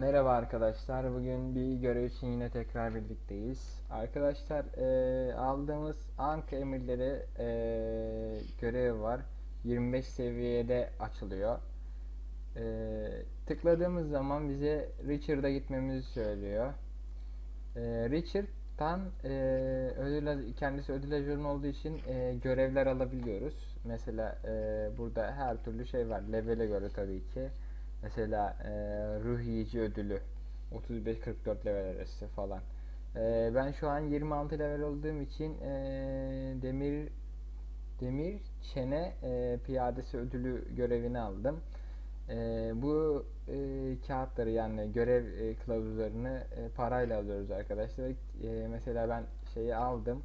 Merhaba arkadaşlar. Bugün bir görev için yine tekrar birlikteyiz. Arkadaşlar eee, aldığımız Ank emirleri eee görevi var. 25 seviyede açılıyor. Eee, tıkladığımız zaman bize Richard'a gitmemizi söylüyor. Eee Richard'dan eee ödül, kendisi ödül ajanı olduğu için eee, görevler alabiliyoruz. Mesela eee, burada her türlü şey var. Level'e göre tabii ki. Mesela e, ruh yiyici ödülü 35-44 level arası falan. E, ben şu an 26 level olduğum için e, demir demir çene e, piyadesi ödülü görevini aldım. E, bu e, kağıtları yani görev e, kılavuzlarını e, parayla alıyoruz arkadaşlar. E, mesela ben şeyi aldım.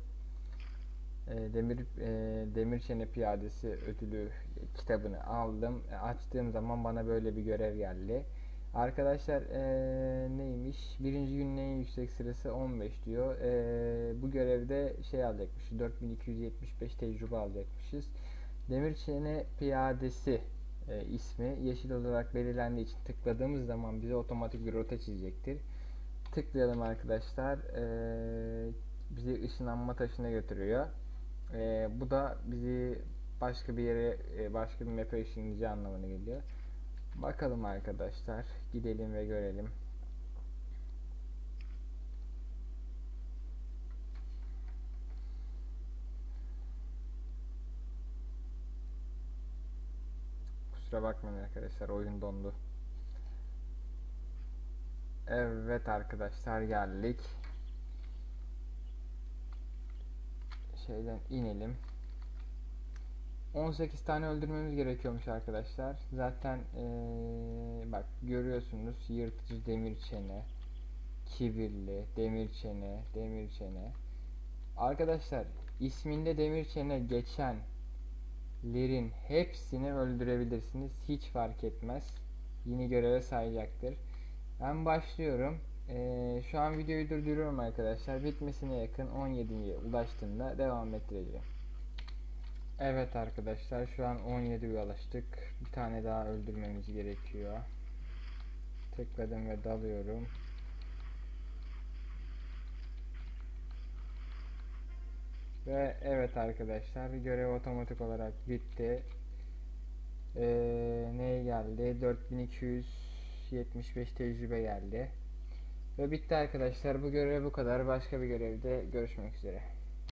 E, Demir e, Piyadesi ödülü kitabını aldım. E, Açtığım zaman bana böyle bir görev geldi. Arkadaşlar e, neymiş? Birinci günün en yüksek sırası 15 diyor. E, bu görevde şey alacakmışız. 4275 tecrübe alacakmışız. Demir Çene Piyadesi e, ismi yeşil olarak belirlendiği için tıkladığımız zaman bize otomatik bir rota çizecektir. Tıklayalım arkadaşlar. E, bizi ışınlanma taşına götürüyor. Ee, bu da bizi başka bir yere, e, başka bir map'e ışınlayacağı anlamına geliyor. Bakalım arkadaşlar. Gidelim ve görelim. Kusura bakmayın arkadaşlar. Oyun dondu. Evet arkadaşlar geldik. Şeyden inelim. 18 tane öldürmemiz gerekiyormuş arkadaşlar. Zaten ee, bak görüyorsunuz yırtıcı demir çene, kibirli, demir çene, demir çene. Arkadaşlar isminde demir çene geçenlerin hepsini öldürebilirsiniz. Hiç fark etmez. Yeni göreve sayacaktır. Ben başlıyorum. Ee, şu an videoyu durduruyorum arkadaşlar. Bitmesine yakın 17'ye ulaştığında devam ettireceğim. Evet arkadaşlar şu an 17'ye ulaştık. Bir tane daha öldürmemiz gerekiyor. Tıkladım ve dalıyorum. Ve evet arkadaşlar görev otomatik olarak bitti. Ee, neye geldi? 4275 tecrübe geldi. Ve bitti arkadaşlar. Bu görev bu kadar. Başka bir görevde görüşmek üzere.